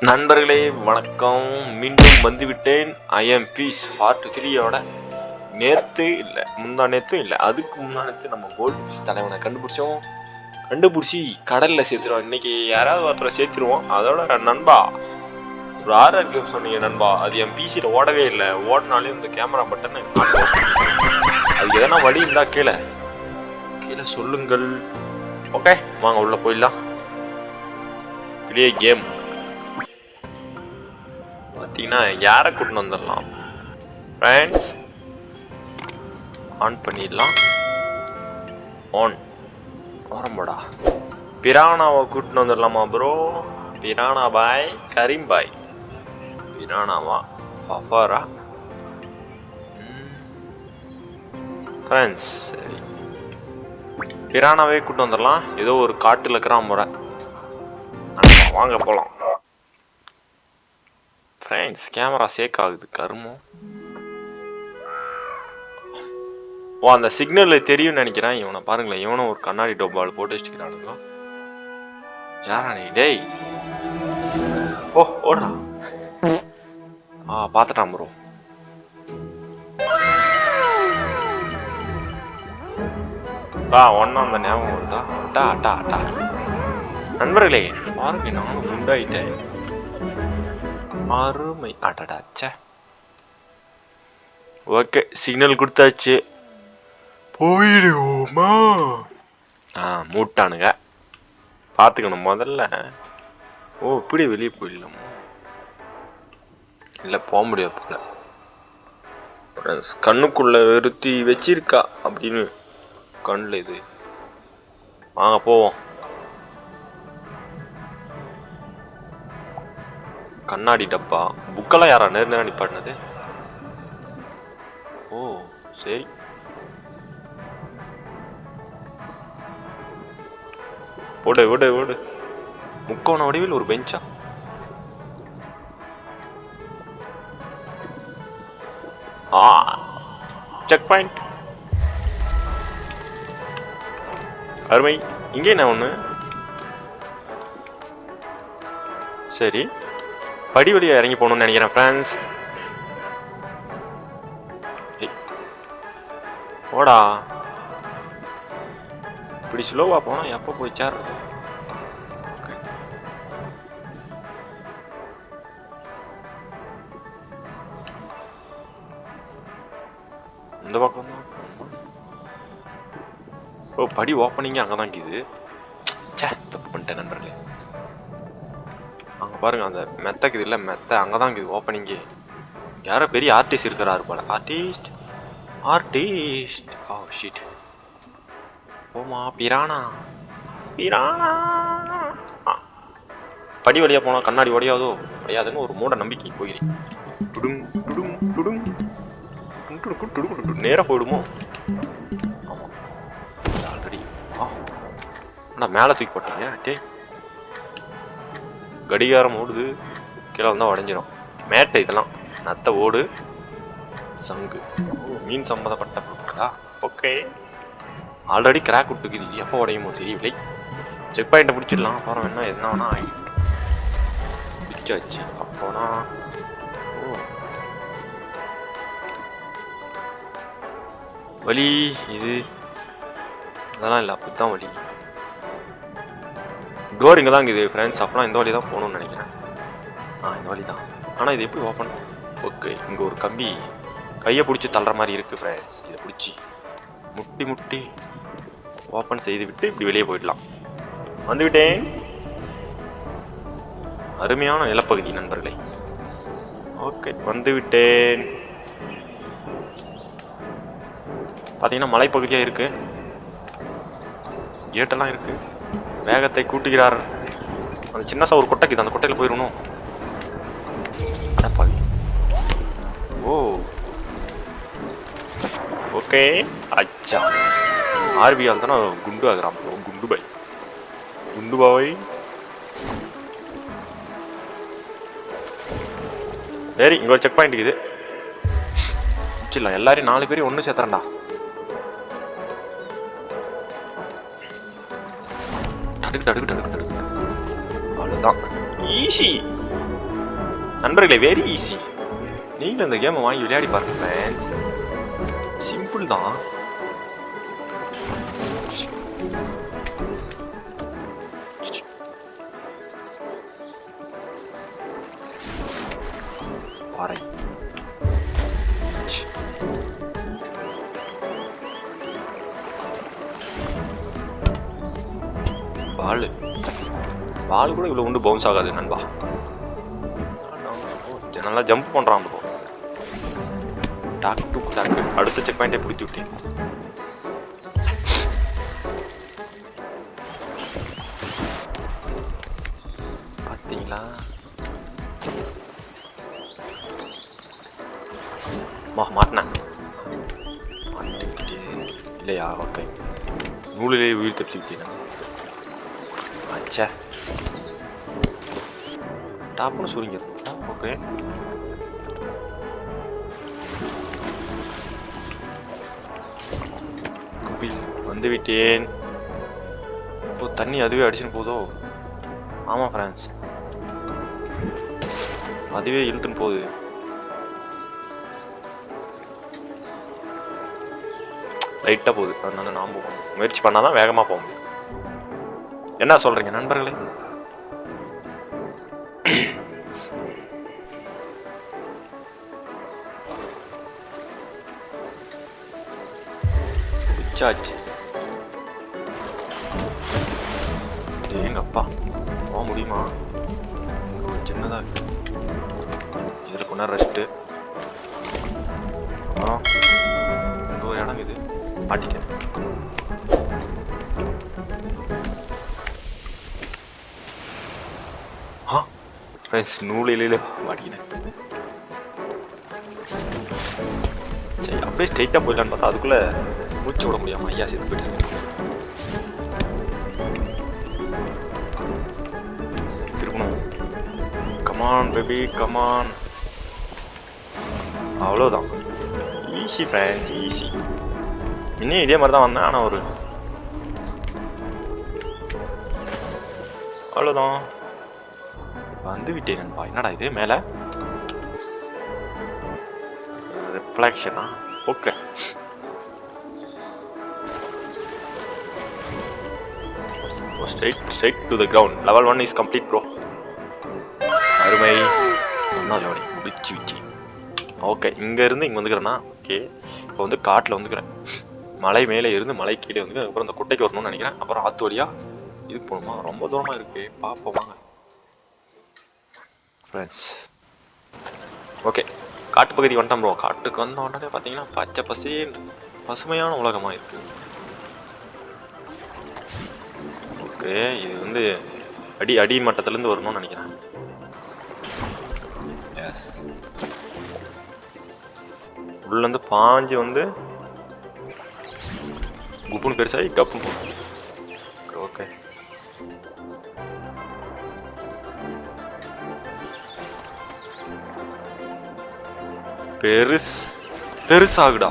நண்பர்களே வணக்கம். மீண்டும் வந்துவிட்டேன். ஐ எம் பீஸ் பார்ட் த்ரீயோட நேற்று இல்லை முந்தா நேற்றும் இல்லை அதுக்கு முந்தா நேற்று நம்ம கோல்டு பீஸ் தலைவனை கண்டுபிடிச்சோம். கண்டுபிடிச்சி கடலில் சேர்த்துருவோம். இன்னைக்கு யாராவது ஒருத்தரை சேர்த்துருவோம். அதோட நண்பா ஒரு ஆர்ஆர் கேம் சொன்னீங்க நண்பா. அது என் பிசியில் ஓடவே இல்லை. ஓடினாலே இந்த கேமரா பட்டன் அதுக்கு எதனா வழி இருந்தா கீழே கீழே சொல்லுங்கள். ஓகே வாங்க உள்ள போயிடலாம். பெரிய கேம் பார்த்தீங்கன்னா யாரை கூட்டின்னு வந்துடலாம்? ஃப்ரெண்ட்ஸ் ஆன் பண்ணிடலாம். ஆன் வரம்படா பிரானாவை கூட்டின்னு வந்துடலாமா ப்ரோ பிரானா பாய் கரீம் பாய். பிரானாவா ஃபஃபாரா? ஃப்ரெண்ட்ஸ் சரி. பிரானாவே கூட்டு வந்துடலாம். ஏதோ ஒரு காட்டில் இருக்கிறான் முறை வாங்க போகலாம் ஃப்ரெண்ட்ஸ் கேமரா சேக் ஆகுது கருமம் ஓ அந்த சிக்னலில் தெரியும்னு நினைக்கிறேன். இவனை பாருங்களேன் இவனும் ஒரு கண்ணாடி டோபால் போட்டு வச்சுக்கிறானுங்க யாரா நீ? டேய். ஓ ஓடுறா. ஆ பார்த்துட்டான் ப்ரோ டா ஒன்றும் அந்த ஞாபகம் வருதா? அட்டா அட்டா அட்டா நண்பர்களே பாருங்க நானும் குண்டாயிட்டேன். அருமை அடடா ச்சே ஓகே சிக்னல் கொடுத்தாச்சு. போயிடுவோமா? ஆ மூட்டானுங்க. பார்த்துக்கணும் முதல்ல. ஓ இப்படி வெளியே போயிடலாமா? இல்லை போக முடியாது போல. Friends, கண்ணுக்குள்ள வெறுத்தி வச்சிருக்கா அப்படின்னு கண்ணில் இது. வாங்க போவோம். கண்ணாடி டப்பா. புக்கெல்லாம் யாரா நேர் நேரம் நிப்பாட்டினது? ஓ சரி. ஓடு ஓடு ஓடு. முக்கோண வடிவில் ஒரு பெஞ்சா? ஆ செக் பாயிண்ட் அருமை. இங்கே என்ன ஒன்று சரி. படி வழியாக இறங்கி போகணும்னு நினைக்கிறேன் ஃப்ரெண்ட்ஸ் போடா. இப்படி ஸ்லோவாக போனால் எப்போ போய் சேர் இந்த பக்கம் தான். ஓ படி ஓப்பனிங்கே அங்கே தான் இருக்குது சே தப்பு பண்ணிட்டேன் நண்பர்களே. பாருங்க அந்த மெத்தக்கு இல்லை மெத்த. அங்கே தான் இருக்குது ஓப்பனிங்கு யாரோ பெரிய ஆர்டிஸ்ட் இருக்கிறாரு போல. ஆர்டிஸ்ட் ஆர்டிஸ்ட் ஓ ஷீட் ஓமா பிரானா. பிரானா. படி வழியா போனா கண்ணாடி உடையாதோ? உடையாதுன்னு ஒரு மூட நம்பிக்கை போகிறேன் டுடும் டுடும் டுடும் டுடுக்கு நேரா போயிடுமோ? ஆமா. ஆல்ரெடி ஆ. அண்ணா மேலே தூக்கி போட்டீங்க? டே கடிகாரம் ஓடுது. கீழே வந்தால் உடஞ்சிரும். மேட்டை இதெல்லாம். நத்த ஓடு. சங்கு. ஓ, மீன் சம்மந்தப்பட்ட பொருட்களா? ஓகே. ஆல்ரெடி கிராக் விட்டுக்குது. எப்போ உடையுமோ தெரியவில்லை. செக் பாயிண்ட்டை பிடிச்சிடலாம். அப்புறம் என்ன என்ன வேணா ஆகி. பிடிச்சாச்சு. அப்போனா ஓ. வலி இது. அதெல்லாம் இல்லை. அப்படித்தான் வலி. டோர் இங்கே தான் இருக்குது ஃப்ரெண்ட்ஸ் அப்போலாம் இந்த வழி தான் போகணும்னு நினைக்கிறேன். ஆ இந்த வழி தான் ஆனால் இது எப்படி ஓப்பன் ஓகே இங்கே ஒரு கம்பி கையை பிடிச்சி தள்ளுற மாதிரி இருக்குது ஃப்ரெண்ட்ஸ் இதை பிடிச்சி முட்டி முட்டி ஓப்பன் செய்து விட்டு இப்படி வெளியே போயிடலாம். வந்துவிட்டேன். அருமையான நிலப்பகுதி நண்பர்களே. ஓகே வந்துவிட்டேன். பார்த்தீங்கன்னா மலைப்பகுதியாக இருக்குது கேட்டெல்லாம் இருக்குது வேகத்தை கூட்டுகிறார். அந்த சின்னசா ஒரு கொட்டைக்குது. அந்த கொட்டையில் போயிடணும் அடப்பாவி ஓ. ஓகே. அச்சா. ஆர்பியால் தானே குண்டு ஆகிறான். குண்டு பாய். குண்டு பாய். சரி இங்கே ஒரு செக் பாயிண்ட் இருக்குது. முடிச்சிடலாம். எல்லாரையும் நாலு பேரையும் ஒன்று சேர்த்துறேன்டா. டடுக்கு டடுக்கு டடுக்கு டடுக்கு அவ்வளோதான் ஈஸி நண்பர்களே வெரி ஈஸி நீங்களும் இந்த கேமை வாங்கி விளையாடி பாருங்க ஃபேன்ஸ் சிம்பிள் தான் பாறை பால் கூட இவ்வளோ ஒன்று பவுன்ஸ் ஆகாது நண்பா. நல்லா ஜம்ப் பண்ணுறான் ப்ரோ டாக் டு டாக். அடுத்த செக் பாயிண்டே பிடிச்சி விட்டேன். பார்த்தீங்களா மா மாட்டினேன். இல்லையா? ஓகே. நூலிலே உயிர் தப்பிச்சு விட்டேன் அச்சா. டாப்னு சுருங்கிடுது ஓகே. குபில் வந்துவிட்டேன் இப்போ தண்ணி அதுவே அடிச்சுன்னு போதோ? ஆமாம் ஃப்ரான்ஸ் அதுவே இழுத்துன்னு போகுது. லைட்டாக போகுது. அதனால நாம் போகணும். முயற்சி பண்ணால் தான் வேகமாக போக முடியும். என்ன சொல்கிறீங்க நண்பர்களே? உச்சாச்சு எங்க அப்பா போக முடியுமா? ஒரு சின்னதா இருக்கு. இதுல கொஞ்ச ரெஸ்ட்டு ஆ இங்க ஒரு இடம் இது மாட்டிக்க ஆ ஃப்ரெண்ட்ஸ் நூலிலே மாட்டிக்கினேன் சரி அப்படியே ஸ்ட்ரைட்டாக போயிடலான்னு பார்த்தா அதுக்குள்ளே முடிச்சு விட முடியாம ஐயா செத்து போயிட்டாரு. திருப்பணும் come on baby come on அவ்வளோதான் ஈஸி ஃப்ரெண்ட்ஸ் ஈஸி இன்னும் இதே மாதிரி தான் வந்தேன் ஆனால் ஒரு அவ்வளோதான் வந்து விட்டேன் நண்பா. என்னடா இது? மேலே? ரிஃப்ளெக்ஷனா okay straight straight to the ground level one is complete bro அருமை. ஒன்றும் லெவல் முடிச்சு வச்சு ஓகே இங்கேருந்து இங்கே வந்துக்கிறேன்னா? ஓகே. இப்போ வந்து காட்டில் வந்துக்கிறேன். மலை மேலே இருந்து மலை கீழே வந்து அப்புறம் இந்த குட்டைக்கு வரணும்னு நினைக்கிறேன். அப்புறம் ஆத்து வழியாக இது போகணுமா ரொம்ப தூரமாக இருக்குது பார்ப்போம் வாங்க. Friends okay. காட்டு பகுதி வந்துட்டோம் ப்ரோ காட்டுக்கு வந்த உடனே பார்த்தீங்கன்னா பச்சை பசேன்னு பசுமையான உலகமாக இருக்குது இருக்கு. இது வந்து அடி அடி மட்டத்துலேருந்து வரணும்னு நினைக்கிறேன். எஸ் உள்ளேருந்து பாஞ்சு வந்து குப்புன்னு பெருசாகி கப்புன்னு போகும். ஓகே பெருஸ் பெருசாகுடா.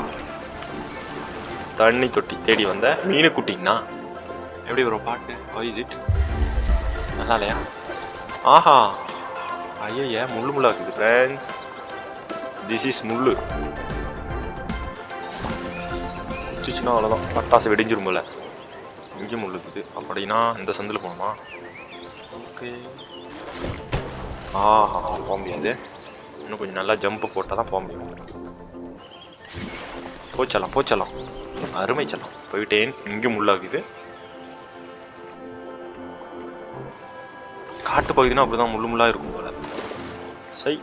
தண்ணி தொட்டி தேடி வந்த மீனை குட்டிங்கன்னா எப்படி வரும் பாட்டு? இஸ் இட் நல்லா இல்லையா ஆஹா. ஐயா முள்ளு முள்ளா இருக்குது ஃப்ரெண்ட்ஸ் திஸ் இஸ் முள்ளு. குத்திச்சுன்னா அவ்வளோதான் பட்டாசு வெடிஞ்சிரும் போல. இங்கே முள்ளு இருக்குது. அப்படின்னா இந்த சந்தில் போகணுமா? ஓகே. ஆஹா போக முடியாது. இன்னும் கொஞ்சம் நல்லா ஜம்ப் போட்டால் தான் போக முடியும். போச்சலாம் போச்சலாம். அருமை செல்லாம். போயிட்டேன். இங்கே முள்ளாகுது காட்டு பகுதினா அப்படிதான் முள்ளு முள்ளா இருக்கும் போல. சை.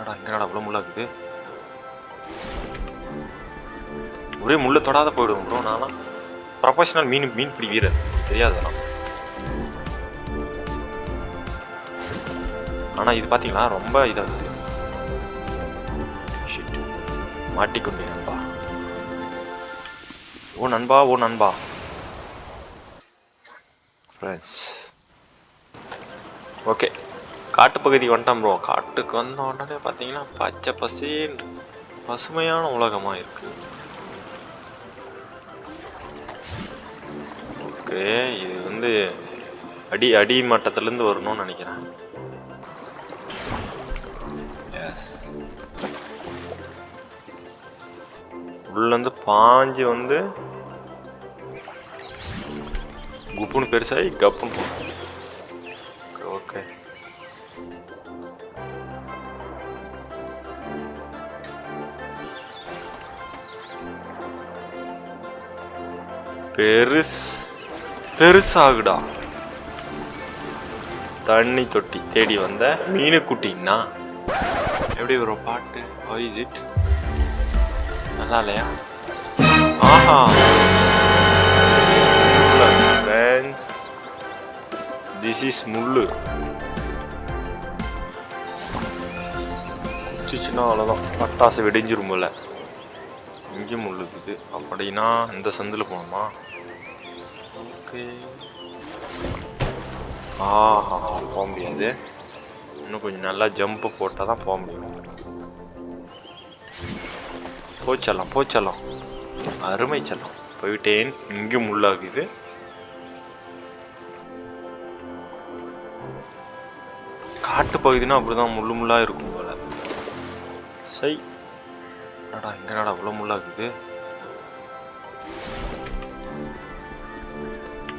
அடா எங்கடா அவ்வளோ முள்ளாகுது ஒரே முள்ளு தொடாத போயிடுவோம் ப்ரோ நான்லாம் ப்ரொஃபஷனல் மீன் மீன்பிடி வீரர். தெரியாதெல்லாம் ஆனா இது பாத்தீங்களா? ரொம்ப இதாகுது Shit. மாட்டிக்கொண்டேன் நண்பா ஓ நண்பா ஓ நண்பா. ஃப்ரெண்ட்ஸ் ஓகே காட்டுப்பகுதி வந்துட்டோம் ப்ரோ காட்டுக்கு வந்த உடனே பார்த்தீங்கன்னா பச்சை பசேல் பசுமையான உலகமாக இருக்கு. ஓகே இது வந்து அடி அடி மட்டத்துலேருந்து வரணும்னு நினைக்கிறேன். எஸ் உள்ளேருந்து பாஞ்சு வந்து குப்புன்னு பெருசாகி கப்புன்னு போகும். பெருஸ் பெருசாகுடா. தண்ணி தொட்டி தேடி வந்த மீனுக்குட்டின்னா. எப்படி ஒரு பாட்டு? இஸ் இட் நல்லா இல்லையா? ஆஹா. ஃப்ரெண்ட்ஸ் திஸ் இஸ் முள்ளு. குத்திச்சுன்னா அவ்வளோதான் பட்டாசு வெடிஞ்சிரும் போல. இங்கே முள்ளு இருக்குது. அப்படின்னா இந்த சந்தில் போகணுமா ஆஹா போக முடியாது இன்னும் கொஞ்சம் நல்லா ஜம்ப் போட்டால் தான் போக முடியும் போச்சலாம் போச்சலாம் அருமை செல்லம் போயிட்டேன் இங்கே முள்ளாகுது காட்டு பகுதினா அப்படிதான் முள்ளு முள்ளா இருக்கும் போல சை என்னடா இங்க என்னடா அவ்வளோ முள்ளாகுது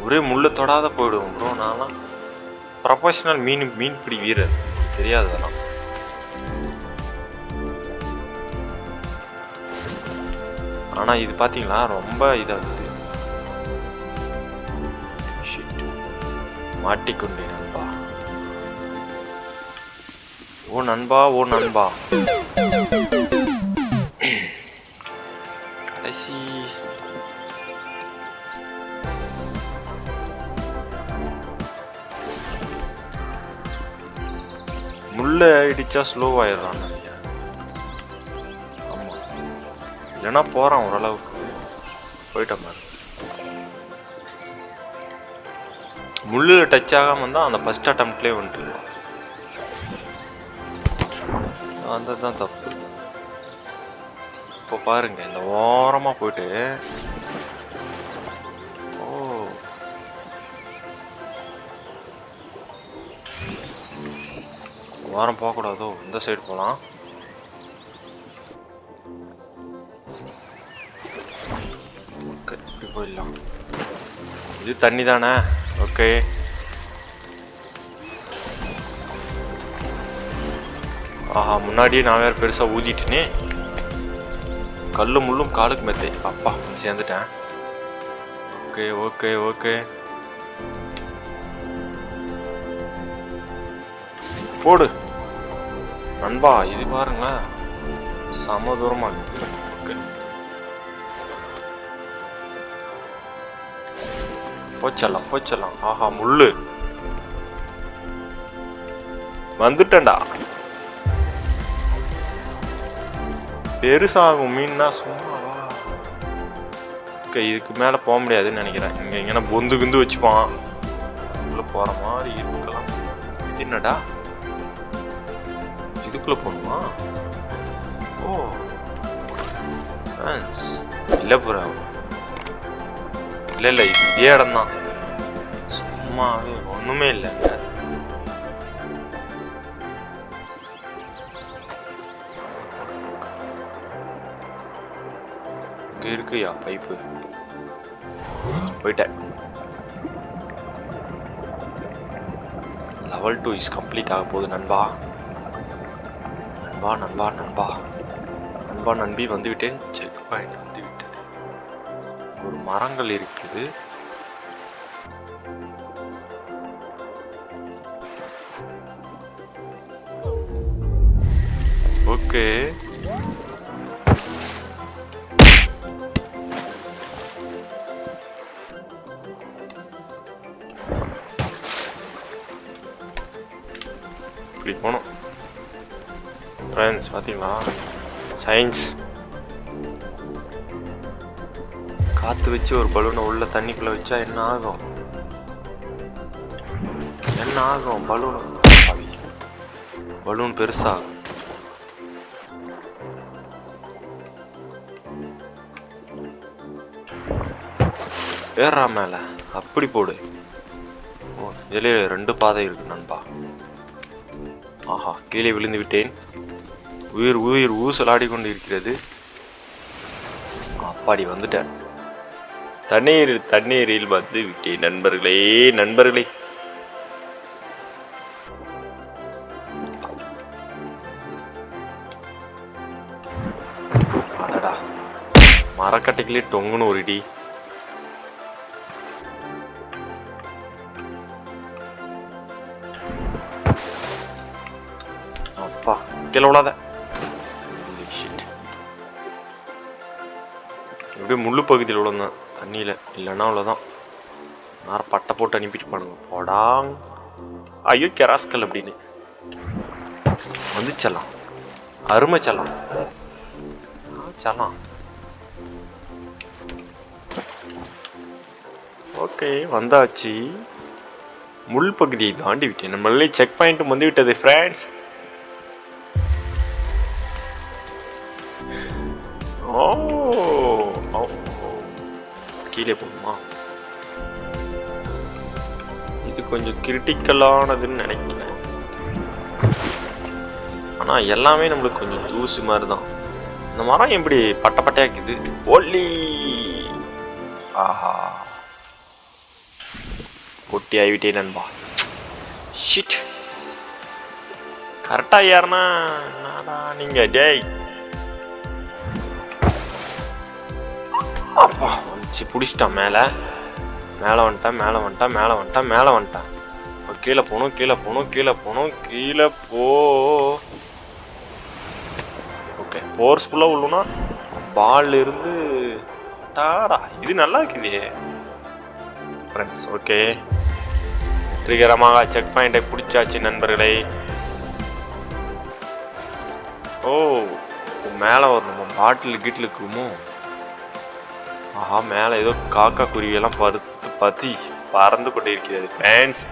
ஒரே முள்ளு தொடாத போயிடுவோம் ப்ரோ நான்லாம் ப்ரொஃபஷனல் மீன் மீன்பிடி வீரர். தெரியாது அதெல்லாம். ஆனால் இது பார்த்தீங்களா ரொம்ப இதாகுது. Shit. மாட்டிக்கொண்டேன் நண்பா. ஓ நண்பா ஓ நண்பா. இடிச்சா ஸ்லோ ஆயிடுறான் நினைக்கிறேன் ஆமா. இல்லைன்னா போறான் ஓரளவுக்கு. போயிட்டேன் பாரு. முள்ளுல டச் ஆகாம இருந்தால் அந்த ஃபர்ஸ்ட் அட்டம்ப்ட்லேயே வந்துட்டு வந்தது தான் தப்பு. இப்போ பாருங்க இந்த ஓரமாக போயிட்டு வாரம் போகக்கூடாதோ? இந்த சைடு போகலாம் ஓகே இப்படி போயிடலாம். இது தண்ணி தானே? ஓகே. ஆஹா முன்னாடியே நான் வேறு பெருசாக ஊதிட்டுனே. கல்லு முள்ளும் காலுக்கு மெத்தை. அப்பா சேர்ந்துட்டேன். Okay okay okay. போடு. நண்பா இது பாருங்களேன். சம தூரமா இருக்கு. போச்சலாம் போச்சலாம் ஆஹா முள்ளு. வந்துட்டேன்டா. பெருசாகும் மீன்னா சும்மா இதுக்கு மேலே போக முடியாதுன்னு நினைக்கிறேன். இங்கே எங்கன்னா பொந்து கிந்து வச்சுப்பான். உள்ள போகிற மாதிரி இருக்கலாம். இது என்னடா? இதுக்குள்ள போகணுமா ஓ Thanks. இல்ல ப்ரோ இல்ல இல்ல இதே இடம் தான் சும்மாவே ஒண்ணுமே இல்லைங்க இங்கே இருக்குயா பைப்பு போயிட்டேன். லெவல் டூ இஸ் கம்ப்ளீட் ஆக போகுது நண்பா. நண்பா நண்பா நண்பா. நண்பா நண்பி வந்துவிட்டேன். செக் பாயிண்ட் வந்துவிட்டது. ஒரு மரங்கள் இருக்குது. ஓகே. ஃப்ரெண்ட்ஸ் பார்த்தீங்களா சயின்ஸ் காற்று வச்சு ஒரு பலூனை உள்ள தண்ணிக்குள்ள வச்சா என்ன ஆகும்? என்ன ஆகும்? பலூன் பலூன் பெருசாகும் ஏறா மேல. அப்படி போடு. ஓ இதுலயே ரெண்டு பாதை இருக்கு நண்பா. ஆஹா கீழே விழுந்து விட்டேன். உயிர் உயிர் ஊசலாடி கொண்டு இருக்கிறது அப்பாடி வந்துட்டார். தண்ணீர் தண்ணீரில் வந்து விட்டேன். நண்பர்களே நண்பர்களே. அடடா. மரக்கட்டைகளே டொங்குன்னு ஒரு இடி. அப்பா கீழே விடாத அப்படியே முள்ளு பகுதியில் விழுந்தான். தண்ணியில். இல்லைன்னா அவ்வளோதான் நான் பட்டை போட்டு அனுப்பிட்டு பானுங்க போடாங். ஐயோ கெராஸ்கல் அப்படின்னு. வந்துச்சலாம். அருமை செல்லாம் செல்லாம் ஓகே வந்தாச்சு. முள் பகுதியை தாண்டி விட்டேன். நம்மளே செக் பாயிண்ட் வந்து விட்டது ஃப்ரெண்ட்ஸ் ஓ. கீழே போகுமா? இது கொஞ்சம் கிரிட்டிக்கலானதுன்னு நினைக்கிறேன். ஆனால் எல்லாமே நம்மளுக்கு கொஞ்சம் தூசு மாதிரி தான் இந்த மரம் எப்படி பட்ட பட்டையாக்குது ஒல்லி! ஆஹா. கொட்டி ஆகிவிட்டே நண்பா. ஷிட் கரெக்டா ஏறினா என்னடா நீங்க? டேய். அப்பா. சி பிடிச்சிட்டான் மேலே. மேலே வந்துட்டான் மேலே வந்துட்டான் மேலே வந்துட்டான் மேலே வந்துட்டான். கீழே போகணும் கீழே போகணும் கீழே போகணும் கீழே போ. ஓகே ஃபோர்ஸ்ஃபுல்லாக உள்ளுனா பால் இருந்து டாடா இது நல்லா இருக்குதே ஃப்ரெண்ட்ஸ் ஓகே வெற்றிகரமாக செக் பாயிண்டை பிடிச்சாச்சு நண்பர்களே. ஓ மேலே வரணும்? பாட்டில் கீட்டில் இருக்குமோ ஆஹா மேலே ஏதோ காக்கா குருவியெல்லாம் பருத்து பத்தி பறந்து கொண்டு இருக்கிறது ஃபேன்ஸ்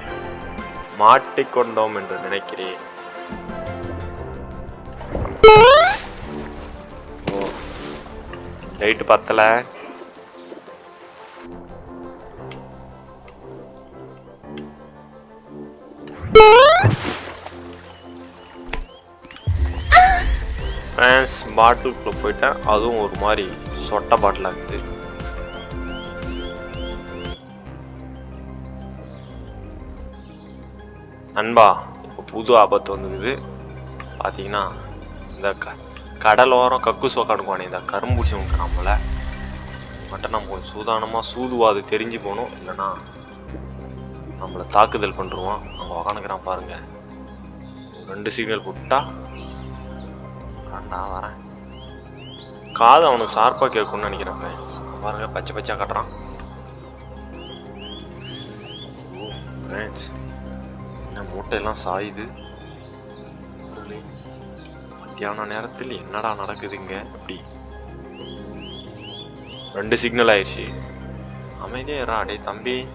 மாட்டிக்கொண்டோம் என்று நினைக்கிறேன். ஓ லைட்டு பத்தல. ஃபேன்ஸ் பாட்டிலுக்குள்ளே போயிட்டேன். அதுவும் ஒரு மாதிரி சொட்ட பாட்டிலாக இருக்குது. நண்பா இப்போ புது ஆபத்து வந்துருக்குது பார்த்தீங்கன்னா இந்த க கடலோரம் கக்கு சோக்காடுக்குவானே இந்த கரும்பூசி உங்க நம்மளை. மட்டும் நம்ம கொஞ்சம் சூதானமாக சூதுவாது தெரிஞ்சு போகணும். இல்லைன்னா நம்மளை தாக்குதல் பண்ணிருவோம் நம்ம உக்காந்துக்கிறான் பாருங்க. ரெண்டு சிக்னல் விட்டா நான் வரேன். காது அவனுக்கு ஷார்ப்பாக கேட்கும்னு நினைக்கிறேன் friends. பாருங்க பச்சை பச்சை கட்டுறான். ஓ ஃப்ரெண்ட்ஸ் மூட்டையெல்லாம் சாயுது. மத்தியான நேரத்தில் என்னடா நடக்குதுங்க அப்படி. ரெண்டு சிக்னல் ஆயிடுச்சு. அமைதியா அடே தம்பி.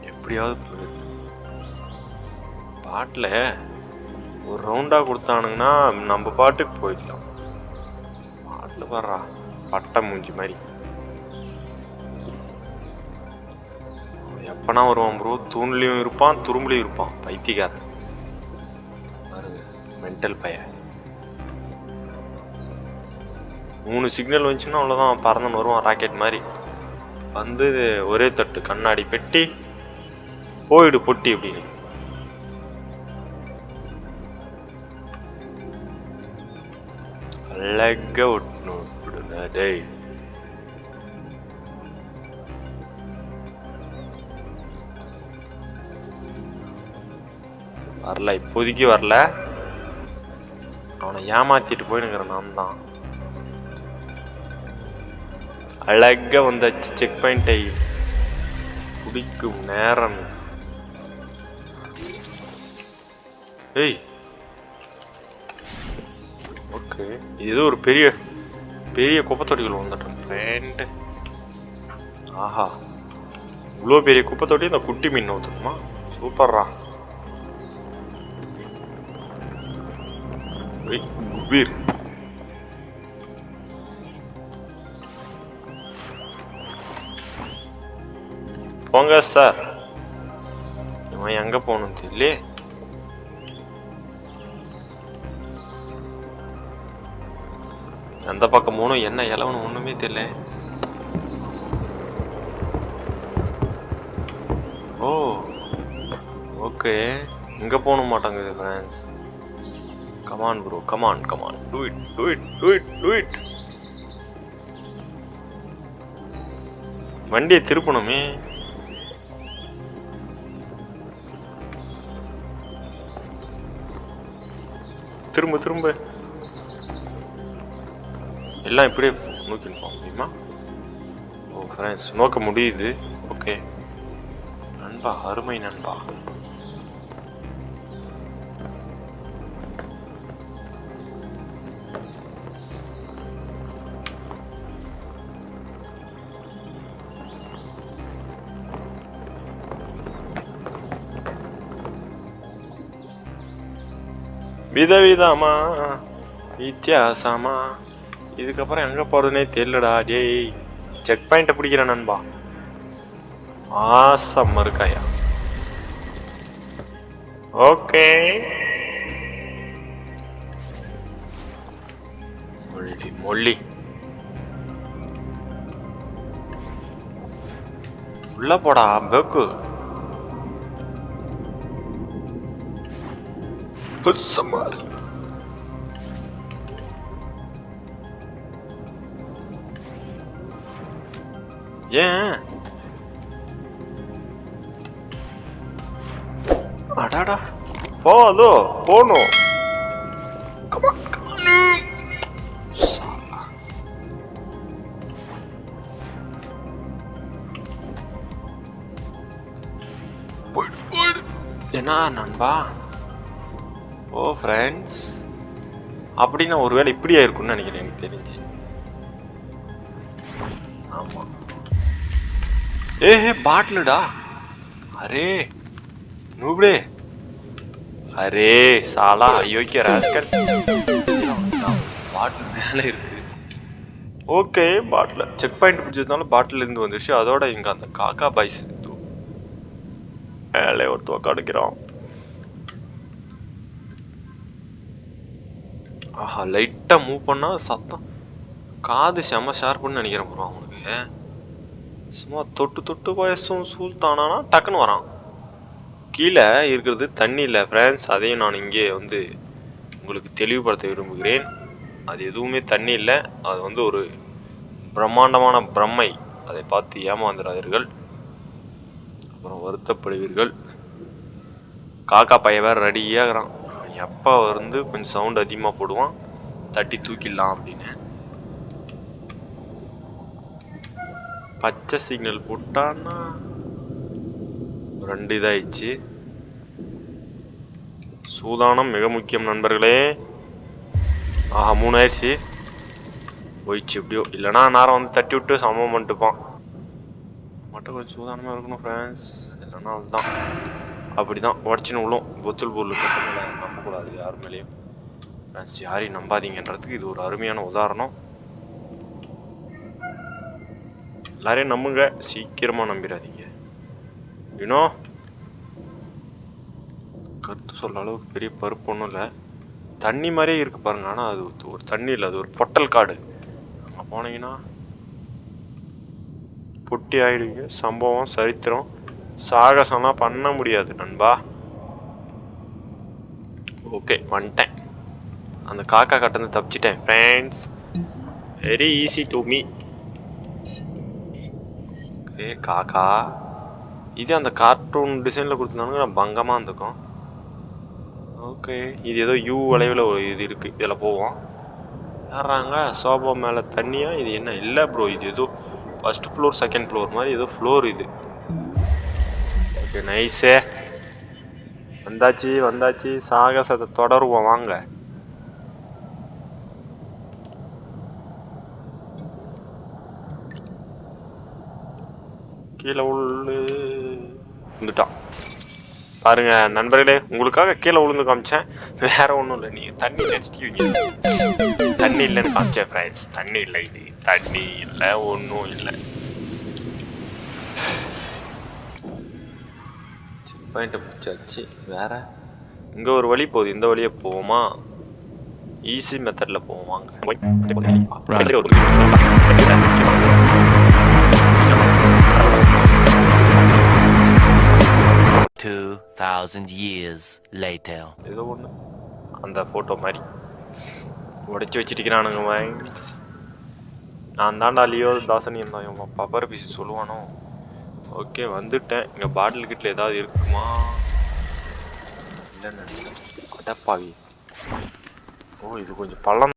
எப்படியாவது பாட்டில் ஒரு ரவுண்டாக கொடுத்தானுங்கன்னா நம்ம பாட்டுக்கு போயிடலாம். பாட்டில் வர்றா பட்டை மூஞ்சி மாதிரி. எப்பனா வருவான் ப்ரோ தூண்லேயும் இருப்பான் துரும்புலையும் இருப்பான். பைத்தியக்காரன். மென்டல் பையன் மூணு சிக்னல் வந்துச்சுன்னா அவ்வளோதான் பறந்துன்னு வருவான் ராக்கெட் மாதிரி. வந்து ஒரே தட்டு கண்ணாடி பெட்டி போயிடு பொட்டி அப்படின்னு. அழகா விடுங்க டேய் வரல இப்போதைக்கு வரல. அவனை ஏமாத்திட்டு போயினுங்கிறேன் நான் தான் அழகாக வந்தாச்சு செக் பாயிண்டை பிடிக்கும் நேரம். ஏய் ஓகே இது ஒரு பெரிய பெரிய குப்பத்தொட்டிகள் வந்துட்டோம் ரெண்டு. ஆஹா. இவ்வளோ பெரிய குப்பத்தொட்டி இந்த குட்டி மீன் ஊற்றுமா சூப்பர்ரா. குபீர் போங்க சார். இவன் எங்கே போகணும் தெரியல அந்த பக்கம் மூணும் என்ன இலவனு ஒன்றுமே தெரியல. ஓ ஓகே இங்கே போகணும் மாட்டாங்குது friends come on bro come on come on do it do it do it do it வண்டியை திருப்பணுமே. திரும்ப திரும்ப. எல்லாம் இப்படியே நோக்கின்னு போக முடியுமா ஓ ஃப்ரெண்ட்ஸ் நோக்க முடியுது. ஓகே. நண்பா அருமை நண்பா. விதவிதமா வித்தியாசமா இதுக்கப்புறம் எங்க போறதுனே தெரியலடா டேய். செக் பாயிண்ட பிடிக்கிறேன் நண்பா. ஆசம் இருக்காயா ஓகே. மொழி மொழி. உள்ள போடா பெக்கு. புதுசமாரு ஏன் அடாடா. போ அதோ போயிடு என்ன நண்பா? ஓ ஃப்ரெண்ட்ஸ் அப்படின்னா ஒருவேளை இப்படியா இருக்கும்னு நினைக்கிறேன் எனக்கு தெரிஞ்சு. ஆமா. ஏஹே பாட்டிலுடா. அரே நூபடே. அரே சாலா அயோக்கிய ராஸ்கல். பாட்டில் மேலே இருக்கு. Okay bottle. செக் பாயிண்ட் பிடிச்சதுனால பாட்டில் இருந்து வந்துருச்சு. அதோட இங்கே அந்த காக்கா பாய்ஸ் மேலே ஒருத்தவ கிடைக்கிறான் ஆஹா லைட்டாக மூவ் பண்ணால் சத்தம். காது செம ஷார்ப்புன்னு நினைக்கிறேன் ப்ரோ அவனுக்கு. சும்மா தொட்டு தொட்டு வயசும் சூழ்த்தானானா டக்குன்னு வரான். கீழே இருக்கிறது தண்ணி இல்லை ஃப்ரெண்ட்ஸ் அதையும் நான் இங்கே வந்து உங்களுக்கு தெளிவுபடுத்த விரும்புகிறேன். அது எதுவுமே தண்ணி இல்லை. அது வந்து ஒரு பிரம்மாண்டமான பிரம்மை. அதை பார்த்து ஏமாந்துடாதீர்கள் அப்புறம் வருத்தப்படுவீர்கள். காக்கா பையன் வேற ரெடியாகிறான் எப்போ வந்து கொஞ்சம் சவுண்ட் அதிகமாக போடுவான். தட்டி தூக்கிடலாம் அப்படின்னு. பச்சை சிக்னல் போட்டான்னா ரெண்டு இதாயிடுச்சு. சூதானம் மிக முக்கியம் நண்பர்களே. ஆஹா மூணாயிடுச்சு. போயிடுச்சு எப்படியோ. இல்லைன்னா நேரம் வந்து தட்டி விட்டு சமம் பண்ணிட்டுப்பான். மட்டும் கொஞ்சம் சூதானமாக இருக்கணும் ஃப்ரெண்ட்ஸ் இல்லைன்னா அதுதான். அப்படி தான் உடச்சின்னு விழும் பொத்துல் பொருள் கட்டுங்களை நம்பக்கூடாது யார் மேலேயும். ஃப்ரெண்ட்ஸ் யாரையும் நம்பாதீங்கன்றதுக்கு இது ஒரு அருமையான உதாரணம். எல்லாரையும் நம்புங்க. சீக்கிரமாக நம்பிடாதீங்க. யூனோ கருத்து சொல்கிற அளவுக்கு பெரிய பருப்பு ஒன்றும் இல்லை. தண்ணி மாதிரியே இருக்கு பாருங்க. ஆனால் அது ஒரு தண்ணி இல்லை. அது ஒரு பொட்டல் காடு. அங்கே போனீங்கன்னா பொட்டி ஆகிடுவீங்க சம்பவம் சரித்திரம். சாகசம்லாம் பண்ண முடியாது நண்பா. ஓகே வந்துட்டேன். அந்த காக்கா கட்டந்து தப்பிச்சிட்டேன். Friends very easy to me a காக்கா. இது அந்த கார்ட்டூன் டிசைனில் கொடுத்துருந்தானுங்க பங்கமாக இருந்துக்கும் ஓகே இது ஏதோ யூ வளைவில் ஒரு இது இருக்குது இதில் போவோம். யாராங்க சோபா மேலே தண்ணியா இது என்ன? இல்லை ப்ரோ இது ஏதோ ஃபஸ்ட் ஃப்ளோர் செகண்ட் ஃப்ளோர் மாதிரி ஏதோ ஃப்ளோர் இது. ஓகே நைஸே வந்தாச்சு வந்தாச்சு சாகசத்தை தொடருவோம் வாங்க. கீழே உள்ள வந்துட்டான். பாருங்க நண்பர்களே உங்களுக்காக கீழே உளுந்து காமிச்சேன். வேற ஒன்றும் இல்லை நீங்கள் தண்ணி நினச்சிட்டு தண்ணி இல்லைன்னு காமிச்சேன் ஃப்ரெண்ட்ஸ் தண்ணி இல்லை இது. தண்ணி இல்லை ஒன்றும் இல்லை. செக் பாயிண்ட்டை பிடிச்சாச்சு. வேற? இங்கே ஒரு வழி போகுது. இந்த வழியை போவோமா? ஈஸி மெத்தடில் போவாங்க 2000 years later. ஏதோ ஒன்று அந்த ஃபோட்டோ மாதிரி. உடைச்சி வச்சிருக்கிறானுங்க மைண்ட் நான் தான்டா லியோ தாசன் இருந்தான். இவன் பப்பர் பீஸ் சொல்லுவானோ? ஓகே வந்துட்டேன். இங்கே பாட்டில் கிட்டில் ஏதாவது இருக்குமா? இல்லைன்னு அடப்பாவி. ஓ இது கொஞ்சம் பழம்